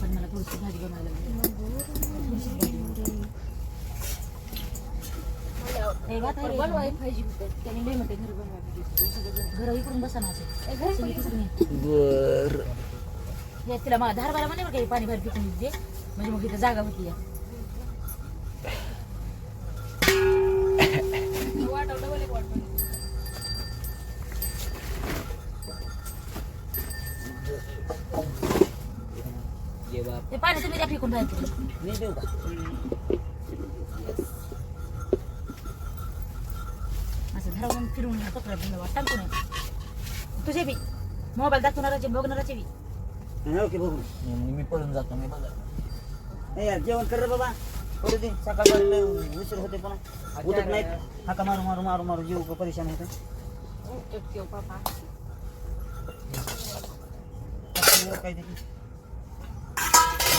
आपण मला थोडीशी भाजी बनवायला. त्याने लई मोठे घर बनवायला घर. इकडून बसा ना तिला मला म्हणे बरं हे पाणी भर पिकून म्हणजे मग इथं जागा होती या. ये बाप. हे पाणी तुम्ही त्या फेकून राहायचं मी देऊ का? असं धरावून फिरून पकडा बिंदवा टाकू नये तुझे बी. मोबाईल दाखवणाराचे बघणाराचे बी. ओके बघू. मी मी पळून जातो मी बघा. ए यार जेवण कर रे बाबा. करू दे. सकाळ उशीर होते पण. उठत नाहीत. हाका मारू मारू मारू मारू. जीव का परेशान होते एक ठेव, पापा. काय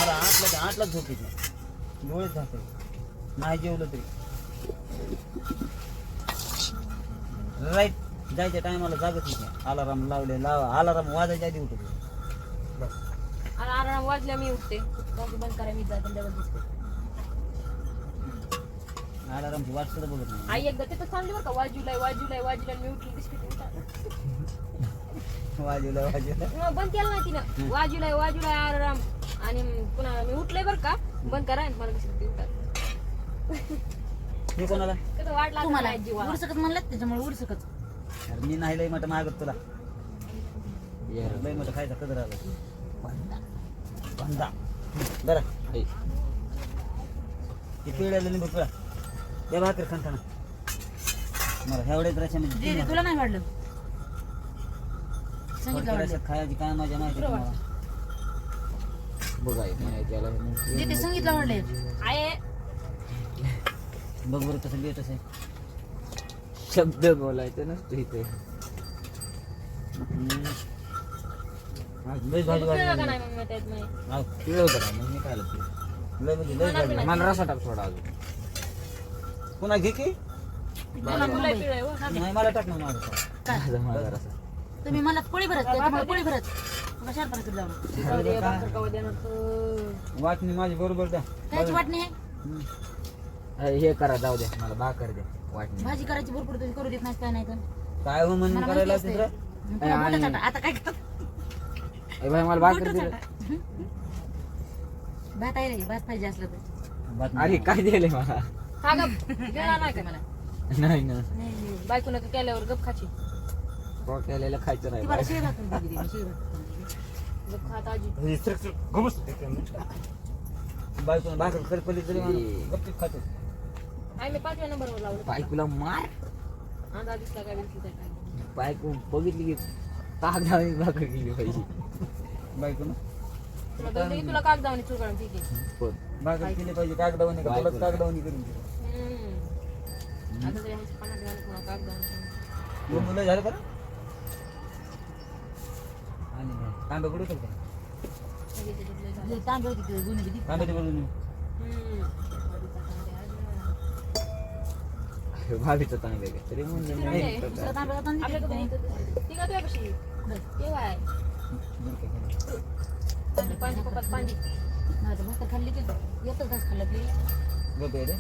मला आठला आठलाच झोप येते. डोळेच जाते नाही जेवलं तरी. राईट जायच्या टायमाला जागत नाही अलाराम लावले लाव. अलाराम वाजायच्या आधी उठत आराम वाजल्या मी उठते. बंद करा मी जाते डबल दिसते अलारामची वाट सुद्धा बघत नाही. आई एकदा तिथं थांबली बरं का? वाजूलाय वाजूलाय वाजूलाय मी उठली दिसते वाजवलं वाजवलं बंद केलं नाही तिनं. वाजूलाय वाजूलाय आराम आणि पुन्हा मी उठले बरं का? बंद करा आणि मला कसं उठतात हे कोणाला? कसं वाट लागत तुम्हाला. नाही उडसकच म्हणलं त्याच्यामुळे उडसकच. अरे मी नाही लय मट मागत तुला. लय मट खायचा कदर आला बंदा. बरं. ऐ, ते पिळ्याला लिंबू पिळा या भाकर खानखाना मला दे दे, तुला नाही वाढलं? सांगितलं वाढलं. रशात खायची काय मजा माहिती तुम्हाला? बघा एक नाही त्याला दे ते संगीतला वाढले आहे. बघ बरं कसं लेट शब्द बोलायचं नसतो इथे. आज लय भाजी कळलं का वाढली नाही मग मी त्यात नाही? आज पिळव होतं का मग मी काय पिळव लय म्हणजे लय वाढली मला रसा टाक थोडा अजून. पुन्हा घे की. मला हो. नाही मला टाक ना माझं काय? माझा माझा रसा. तुम्ही मला पोळी भरत? तुम्हाला पोळी भरत? कशाला परत जाऊ जाऊ दे, भाकर कवा देणार तर. वाटणी माझी बरोबर द्या. वाटणी आहे? हम्म. अरे, हे करा जाऊ द्या. मला भाकर द्या. वाटणी. भाजी करायची भरपूर तुम्ही करू देत नाही काय नाही तर. काय हो म्हणून मला करायला माहिती तिथं असते. मग तुला आणि- मोठा चाटा. आता काय ए भाई मला भाकर मोठा दिलं. चाटा. भात आहे रे भात पाहिजे असलं तर. अरे काय दिले मला? हा गप गिळा नाही का मला? नाही ना बायको नका केल्यावर गप खाची. केलेलं खायचं ती नाही मला शिळी भाकर दिली तिने, शिळी भाकर पाचव्या नंबरवर लावलं बायकोला मार अंदा दिसला काय दिसला काय बायको बघितली की ताकदाने भाकर केली पाहिजे तुला दोन दिवशी तुला कागदावणी चुरगळून ठीक आहे भाकर केली पाहिजे का करून दिली. आता तरी आमच्या पाण्यात घालून पुन्हा कागदावणी दोन मुलं झालं बरं आणि काय? तांबे कुठे करतो सगळे त्याच्यात लय झालं. तांदूळ होते ते जुने किती. तांबे ते बोलून हम्म. भाभीचं चांगलं आहे तरी म्हणजे नाही दुसरा. तांदूळ ती का तुझ्यापाशी केव्हा आहे पाणी पाणी पप्पात पाणी नाही तर भाकर खाल्ली की रे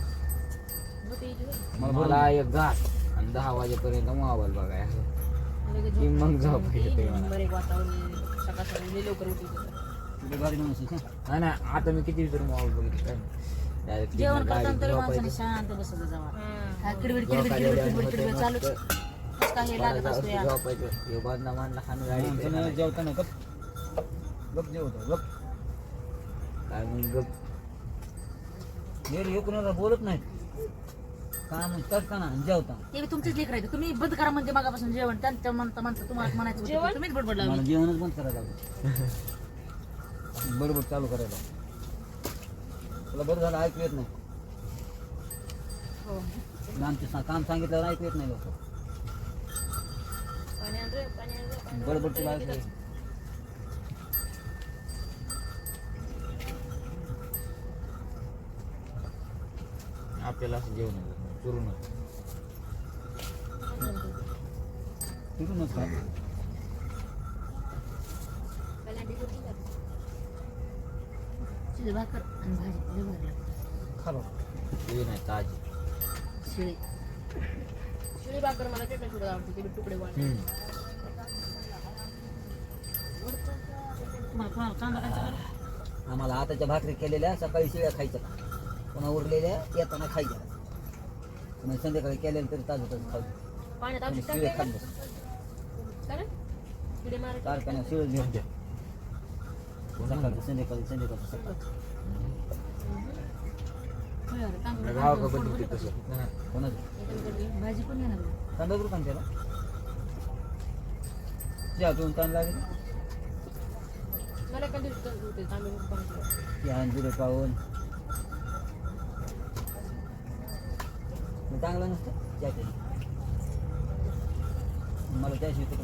होय. मला मला एक घास आणि दहा वाजेपर्यंत मोबाईल बघाय लगेच की झोप मग झोप येते. येते मला. नंबर एक वातावरण सकाळ सकाळी लवकर उठली? नाही नाही आता मी किती विचार मोबाईल बघितलं काय नाही. Direct जेवण करताना तरी माणसाने. शांत बसत जावा हा. हा किडबिड किडबिड किडबिड किडबिड किडबिड चालूच मस्त. कसं काय हे लागत असतो या झोपायचं हे बांधला मांडला हाण माणसानं गाडी जेवताना गप गप जेवतो गप काय मग गप रे, हे कुणाला बोलत नाहीत काम करता ना जेवता. ते तुमचेच लेकर आहेत. तुम्ही बंद करा म्हणजे मागापासून जेवण. त्यांच्या म्हणता म्हणता तुम्हाला म्हणायचं होतं जेवण? की तुम्हीच बडबड मला लावली जेवणच बंद करायला लागलं. बरोबर चालू करायला. तुला बरं झालं ऐकू येत नाही. हो. आमचे सा- काम सांगितल्यावर ऐकू येत नाही लोक. पाणी आण रे, पाणी आण रे, पाणी आण रे. बरोबर तुला ऐकू येत आपल्याला असं जेवण चुरूनच तिथूनच काय पाणी आण रे, कुठे जाते? तुझं भाकर आणि भाजी लय भारी लागते. खा बाबा ते नाही ताजी. शिळी शिळी भाकर मला आवडते तुकडे? आम्हाला आताच्या भाकरी केलेल्या सकाळी शिळ्या खायच्या. पुन्हा उरलेल्या येताना खायच्या. पुन्हा संध्याकाळी केलेल्या तरी ताजं ताजं खाऊ पाण्यात आणि शिळे टाकते खात का? बस का रे? किडे मारायचे. कारखान्यात शिळ घेऊन सकाळचं संध्याकाळी सकाळ गावाकडं बनवते तसं? हा. कोणाचं याच्यामध्ये भाजी पण घेणार का? कांदा करू कांदा त्याला चहा पिऊन ताण लागेल मला एखाद्या दिवशी तसं होते, तांबे मिरची पाण्याची. चहा आणि जिरे पाहून चांगला नसतं पिऊन मला त्याशिवाय तर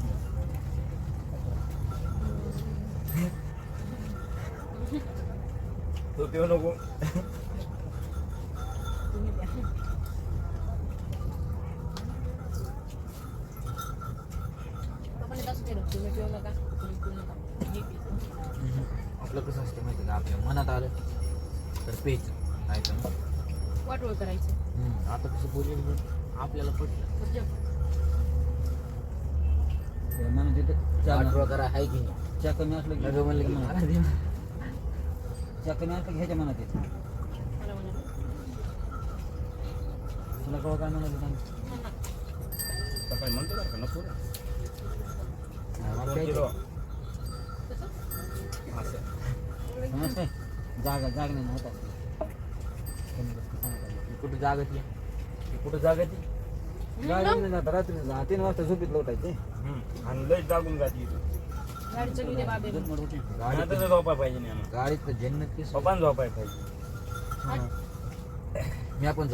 तो पिऊ नको. आपलं कसं असतं माहिती का आपल्या मनात आलं तर पेच नाही तर. वाटोळ करायचं हम्म. आता कसं बोलले आपल्याला पटलं. म्हणून तिथं चहा आठवडा करा आहे की नाही चहा कमी असलं की लगे म्हणलं की मला दे. चहा कमी असलं की ह्याच्या मनात येतं मला म्हणाले. तुला काय म्हणाले सांग म्हणा. सकाळी म्हणतो बरं का नको रे. हा, मला दोन प्यायचं. किलो. कसं? असं. समजतंय जागा जागणे होत कुठं जागती कुठं जागती नाही. गाडी नाही जात रात्री जा- तीन वाजता झोपीत लोटायचे हम्म. आणि लय जागून जाते इथं. गाडी चलू दे बाबे झोपमोड होती. गाडी आता तर झोपाय पाहिजे नाही. गाडीत तर जन्नत की पप्पान झोपाय पाहिजे मी आपण.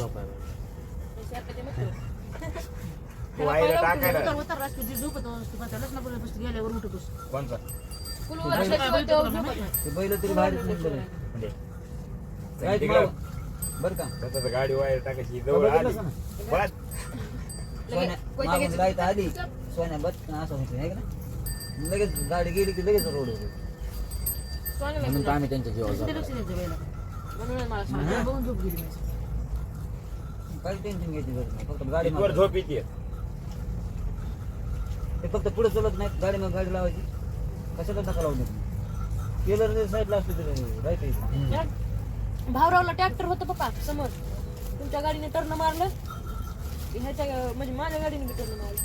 तू आईला टाकायला उतर उतर रात्री जे झोपत असतो पण त्यालाच नको बसतो गेल्यावर उठतोस कोणचा फुलवर असायचं होतं, तेव्हा झोपत नाही. ते बैल तरी बाहेर बरं का? तसं तर गाडी वायर टाकायची जवळ बघितलं आली. सोन्या कोयता मागून घ्यायचं. लाइट आली सोन्या बस असं होतं आहे का ना? लगेच गाडी गेली की लगेच रोड होतो. सोन्याला म्हणून तर. आम्ही त्यांच्या जीवावर जातो. काही टेन्शन घ्यायची गरज नाही फक्त गाडी मागं- झोप येते. ते फक्त पुढे चलत नाही गाडी मग गाडी लावायची. कशाला धक्का लावून देत टेलर साईडला असते हम्म. भावरावला ट्रॅक्टर होतं पप्पा समोर तुमच्या गाडीने टर्न मारलं ह्याच्या म्हणजे माझ्या गाडीने बी टर्न मारलं.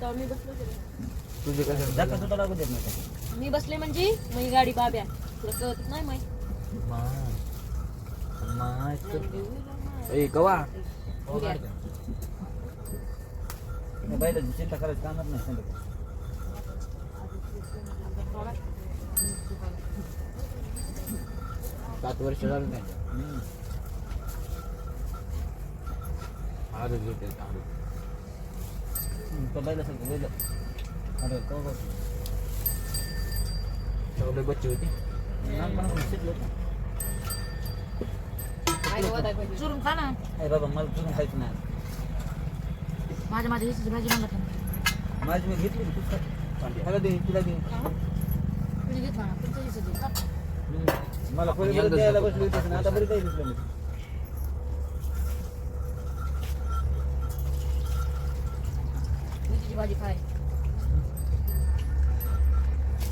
तेव्हा मी बसलो होते. तुझे कसं? धक्का सुद्धा लागू देत नाही मी बसले म्हणजे ही गाडी बाब्या. तुला कळत नाही माहिती. ए बैलाची चिंता करायची कामच नाही संध्याकाळी सात वर्ष झालं नाही. बैलासारखं बैल अरे तो बघ. तेवढे बच्चे होते. चुरून खा ना. अरे बाबा मला खायचं नाही. माझ्या माझ्या हिस्साची भाजी नाही माझी मी घेतली ना, तूच खा. दे तुला दे. तुमच्या. हम्म. मला पहिले यंदा बरं द्यायला बसली होतीस ना आता बरी काही दिसलं नाही. मेथीची भाजी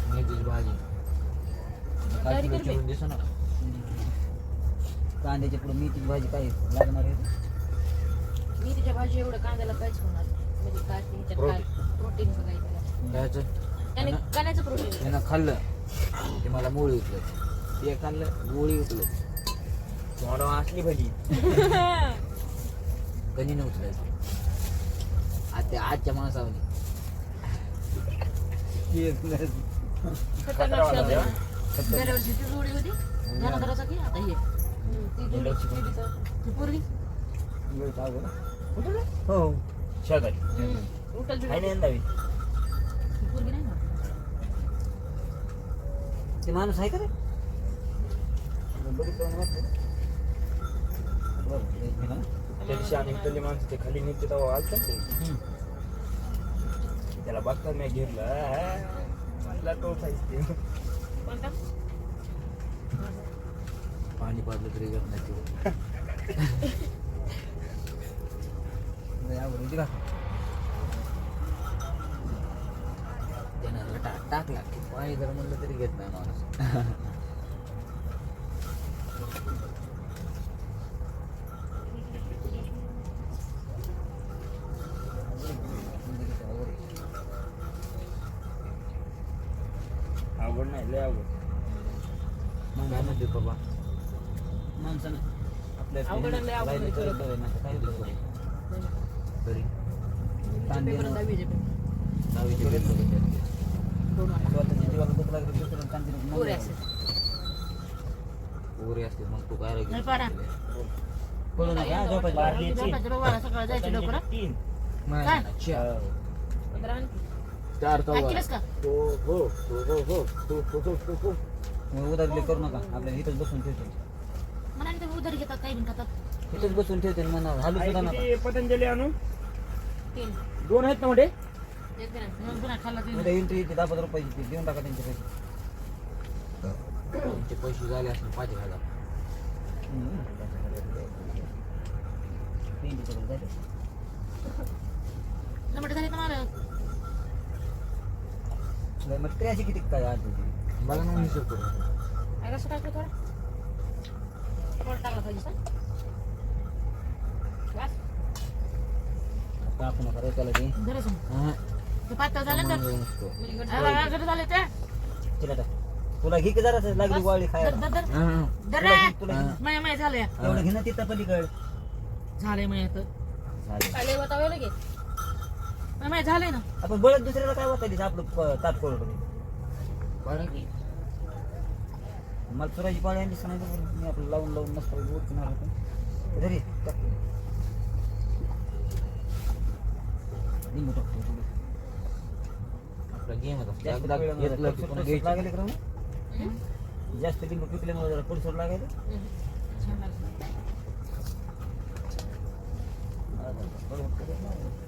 मेथीची भाजी. तयारी काल कर चिरून दिसो ना कांद्याच्या पुढे मेथीची भाजी काय लागणार आहे? मेथीच्या भाजी एवढं कांद्याला काहीच होणार नाही. म्हणजे काय ते ह्याच्यात काय प्रोटीन बघायचं. त्याचं त्याने कांद्याचं प्रोटीन त्यानं खाल्लं ते मला मुळी उचलत ते खाल्लं गोळी उचलत. तोंड असली भली कधी उचलायचं. आता आजच्या माणसावर जोडी होती. आता हे. पोरगी? हो. शेजारी. उठल पोरगी नाही ते माणूस आहे का रे बघितलं ना वाटतं. बरं, एक मिनिट. त्या दिवशी आणि इथली माणसं ते खाली निघते तेव्हा आलतं ते त्याला बघता मी घेरलं मला तो पाहिजे पाणी पाजलं तरी घेत नाही ते. लय अवघड का त्यानं रटा टाकला पाणी जर म्हणलं तरी घेत नाही माणूस लय अवघड. काय बाबा? माणसानं आपल्या अवघड विचार होतो. काय होतं पोरी असते मग तू काय रे? नाही पाडा. जायचं लवकर, तीन पंधरा चौघा. ऐकलंस का? हो हो हो हो हो हो हो हो हो. हो मग करू नका. आपल्याला इथंच बसून ठेवते. म्हणा ते उधारी घेतात काही पण खातात इथंच बसून ठेवते म्हणा हालू सुद्धा नका. किती पतंजली आणू? तीन. दोन आहेत ना मोठे? एक दिन खाल्ला ते उद्या एंट्री येते दहा पंधरा रुपयाची ती देऊन टाका त्यांचे पैसे. त्यांचे पैसे झाले असतील पाच हजार. हम्म. टमाटे झाले का मला लय मग त्र्याऐंशी किती काय आज तुझी बघा ना हिशोब करून काय कसं टाकलं थोडं? थोडं टाकलं पाहिजे सर. बस. आता आपण नका त्याला ते जरा समज. हा. ते पातळ झालं तर नसतो. म्हणजे हा, झाले ते तिला टाक तुला घे की जरा लागली वाळी दर खायला दर दर हा, हा. दर तुला घे- तुला घे. माय माय झालंय एवढं घे ना तिथं पलीकड झालंय माय आता झाले काय लय बतावं लगे? पण माझ्या झालंय ना. आपण बळत दुसऱ्याला काय वाटतं आपलं प- ताप करू मला सुराजी पाडे यांनी सांगितलं मी आपलं लावून लावून मस्त उठणार होतो. घरी टाकतो. टाकतो जास्त लागलं. मग? हम्म? जास्त पिकल्यामुळे जरा पुढसर लागेल हम्म. बरोबर.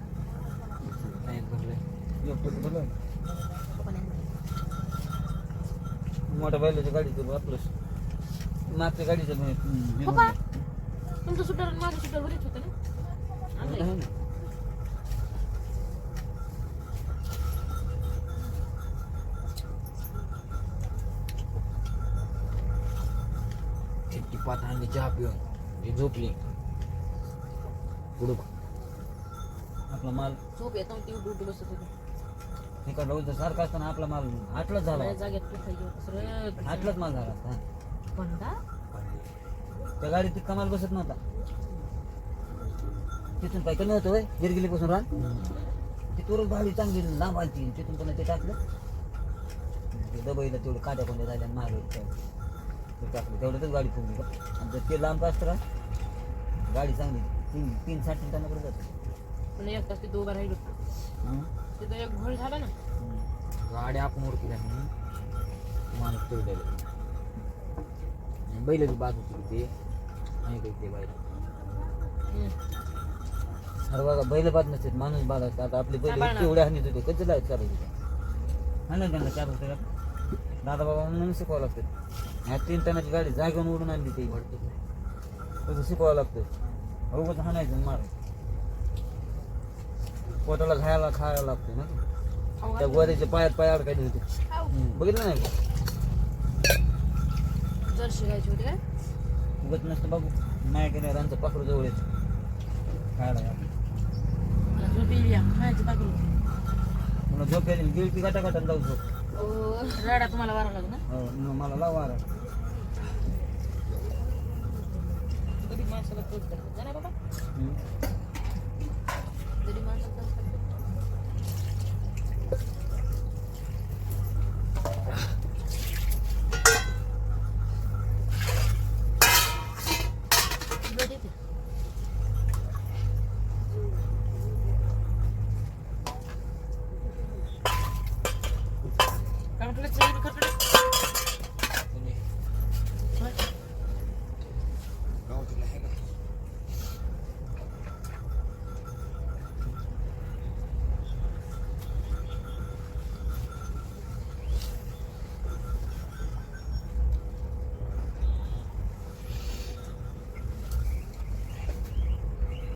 मोठ्या बैलाच्या गाडीचं आपलं. मागच्या गाडीचं तुमचं सुटर माझं सुटर बरेच होतं ना? पाच चहा पिऊन ती झोपली. पुढे आपला माल. झोप येतो ती उठी बसत होती. इकडला उलट सारखा असताना आपला माल आठलाच झाला. जागेत तू. सरळ आठलाच माल झाला असता. पंधरा त्या गाडीत ती कमाल बसत नव्हता. तिथून काय कमी होतं होय? गिरगिलीपासून रान? तिथवरच भाडी चांगली लांब आलती. तिथून पुन्हा ते टाकलं. ते दबईला तेवढं काट्या कोणत्या झाल्या आणि मागे ते टाकलं. तेवढ्यातच गाडी फुगली. का आणि जर ते लांब असतं गाडी चांगली. तीन तीन साठ टनाकडे जाते. पण एक तास तिथं उभा राहिलो. हं? तिथं एक घोळ झाला ना. गाडी आपण केल्या म्हणून माणूस चढलेला बैल बी बाजू ते आणि काही ते बैल. अरे बघा बैल बाद नसते माणूस बाद असतात आता आपले बैल. एवढे हानीत होते कधी लायत चालायचे हा ना त्यांना चार रुपये दादा बाबा म्हणून शिकवावं लागतं. ह्या तीन टनाची गाडी जागेवर उडून आणली ती तसं शिकवावं लागतं. उगाच हाणायचं मार पोटाला खायला खायला लागते ना. त्या गोऱ्याच्या पायात पाय अडकायचे होते. बघितलं नाही का? जर शिकायची होती काय? उगत नसतं बघू नाही काय रांचं पाखरू जवळ येत. खायला मला झोप यायची गेली गटा गटात लावू जाऊ झोप. रडा तुम्हाला वारा लागला. हो, मला लाव वारा. कधी माणसाला तरी माणसाला